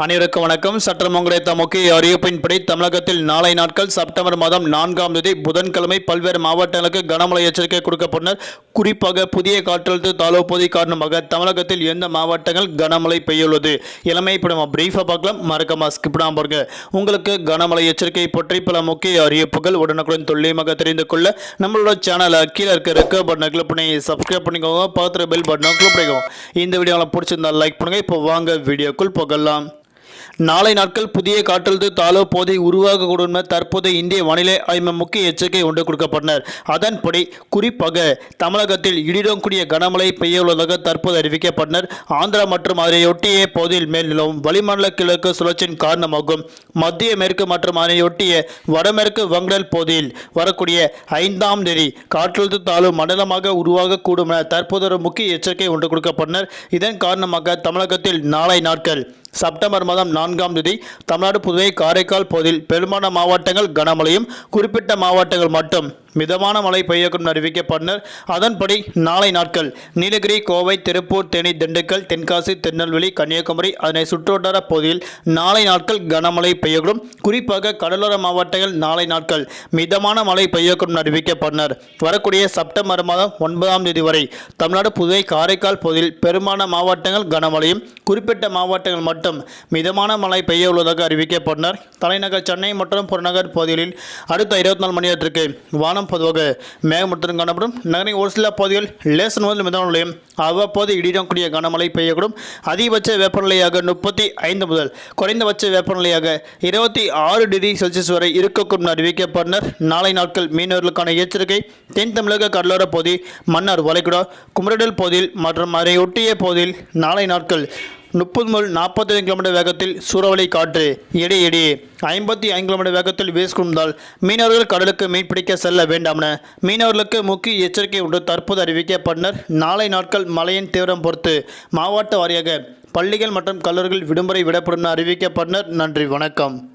அனைவருக்கும் வணக்கம். சற்றம் கிடைத்த முக்கிய அறிவிப்பின்படி தமிழகத்தில் நாளை நாட்கள் செப்டம்பர் மாதம் நான்காம் தேதி புதன்கிழமை பல்வேறு மாவட்டங்களுக்கு கனமழை எச்சரிக்கை கொடுக்கப்பட்டனர் குறிப்பாக புதிய காற்றழுத்த தாழ்வு பகுதி காரணமாக தமிழகத்தில் எந்த மாவட்டங்கள் கனமழை பெய்யுள்ளது? இளமை இப்போ நம்ம பிரீஃபாக பார்க்கலாம். மறக்காம ஸ்கிப் பண்ணாம பாருங்க. உங்களுக்கு கனமழை எச்சரிக்கை பற்றி பல முக்கிய அறிவிப்புகள் உடனுக்குடன் துல்லியமாக தெரிந்து கொள்ள நம்மளோட சேனலை கீழே இருக்க ரெக்க பட்டனை கிளிக் பண்ணி சப்ஸ்கிரைப் பண்ணிக்கோங்க. பார்த்துட்டு பெல் பட்டனை கிளிக் பண்ணிக்கோங்க. இந்த வீடியோவில் பிடிச்சிருந்தால் பிடிச்சிருந்தா லைக் பண்ணுங்கள் இப்போ வாங்க வீடியோக்குள் போகலாம். நாளை நாட்கள் புதிய காற்றழுத்த தாழ்வு போதை உருவாகக்கூடும் என தற்போது இந்திய வானிலை ஆய்வு முக்கிய எச்சரிக்கை ஒன்று கொடுக்கப்பட்டனர். அதன்படி குறிப்பாக தமிழகத்தில் இடியுடன் கூடிய கனமழை பெய்ய உள்ளதாக தற்போது அறிவிக்கப்பட்டனர். ஆந்திரா மற்றும் அதனையொட்டிய பகுதியில் மேல் நிலவும் வளிமண்டல கிழக்கு சுழற்சியின் காரணமாகும். மத்திய மேற்கு மற்றும் அதனையொட்டிய வடமேற்கு வங்கடல் பகுதியில் வரக்கூடிய ஐந்தாம் தேதி காற்றழுத்த தாழ்வு மண்டலமாக உருவாகக்கூடும் என தற்போது ஒரு முக்கிய எச்சரிக்கை ஒன்று கொடுக்கப்பட்டனர். இதன் காரணமாக தமிழகத்தில் நாளை நாட்கள் செப்டம்பர் மாதம் நான்காம் தேதி தமிழ்நாடு புதுவை காரைக்கால் பகுதியில் பெரும்பாலான மாவட்டங்கள் கனமழையும் குறிப்பிட்ட மாவட்டங்கள் மட்டும். மிதமான மழை பெய்யக்கும் அறிவிக்கப்பட்டனர் அதன்படி நாளை நாட்கள் நீலகிரி கோவை திருப்பூர் தேனி திண்டுக்கல் தென்காசி திருநெல்வேலி கன்னியாகுமரி அதனை சுற்றுவட்டார பகுதியில் நாளை நாட்கள் கனமழை பெய்யக்கூடும். குறிப்பாக கடலோர மாவட்டங்கள் நாளை நாட்கள் மிதமான மழை பெய்யக்கும் அறிவிக்கப்பட்டனர் வரக்கூடிய செப்டம்பர் மாதம் ஒன்பதாம் தேதி வரை தமிழ்நாடு புதுவை காரைக்கால் பகுதியில் பெரும்பாலான மாவட்டங்கள் கனமழையும் குறிப்பிட்ட மாவட்டங்கள் மட்டும் மிதமான மழை பெய்ய உள்ளதாக அறிவிக்கப்பட்டனர் தலைநகர் சென்னை மற்றும் புறநகர் பகுதிகளில் அடுத்த இருபத்தி நாலு மணி நேரத்திற்கு வானம் பொதுவாக மேகமூட்டத்துடன் காணப்படும். நகரின் ஒரு சில பகுதிகள் லேசன் முதல் மிதமான அவ்வப்போது இடியுடன் கூடிய கனமழை பெய்யக்கூடும். அதிகபட்ச வெப்பநிலையாக முப்பத்தி ஐந்து முதல் குறைந்தபட்ச வெப்பநிலையாக இருபத்தி ஆறு டிகிரி செல்சியஸ் வரை இருக்கக்கூடும் அறிவிக்கப்பட்டனர். நாளை நாட்கள் மீனவர்களுக்கான எச்சரிக்கை. தென் தமிழக கடலோர பகுதி மன்னார் வளைகுடா குமரடல் பகுதியில் மற்றும் அதையொட்டிய பகுதியில் நாளை நாட்கள் முப்பது முதல் நாற்பத்தைந்து கிலோமீட்டர் வேகத்தில் சூறாவளி காற்று. இடையிடையே ஐம்பத்தி ஐந்து கிலோமீட்டர் வேகத்தில் வீசுகின்றால் மீனவர்கள் கடலுக்கு மீன்பிடிக்க செல்ல வேண்டாம் என மீனவர்களுக்கு முக்கிய எச்சரிக்கை ஒன்று தற்போது அறிவிக்கப்பட்டனர் நாளை நாட்கள் மழையின் தீவிரம் பொறுத்து மாவட்ட வாரியாக பள்ளிகள் மற்றும் கல்லூரிகள் விடுமுறை விடப்படும் என அறிவிக்கப்பட்டனர் நன்றி வணக்கம்.